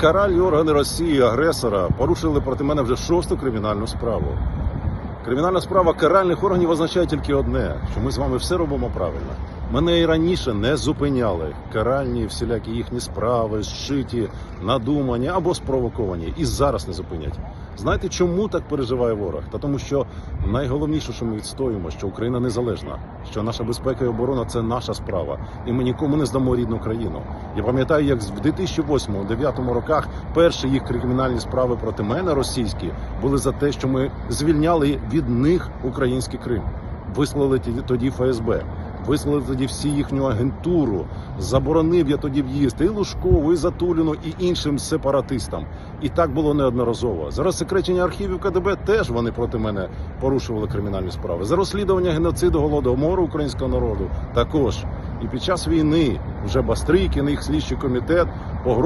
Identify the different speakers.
Speaker 1: каральні органи Росії, агресора, порушили проти мене вже шосту кримінальну справу. Кримінальна справа каральних органів означає тільки одне, що ми з вами все робимо правильно. Мене і раніше не зупиняли каральні всілякі їхні справи, зшиті, надумані або спровоковані, і зараз не зупинять. Знаєте, чому так переживає ворог? Та тому, що найголовніше, що ми відстоюємо, що Україна незалежна, що наша безпека і оборона це наша справа, і ми нікому не здамо рідну країну. Я пам'ятаю, як в 2008-2009 роках перші їх кримінальні справи проти мене російські були за те, що ми звільняли від них український Крим. Вислали тоді- ФСБ. Вислали тоді всі їхню агентуру, заборонив я тоді в'їзд і Лужкову, і Затуліну, і іншим сепаратистам. І так було неодноразово. За розсекречення архівів КДБ теж вони проти мене порушували кримінальні справи. За розслідування геноциду голодомору українського народу також. І під час війни вже Бастрикін, їх слідчий комітет погрожував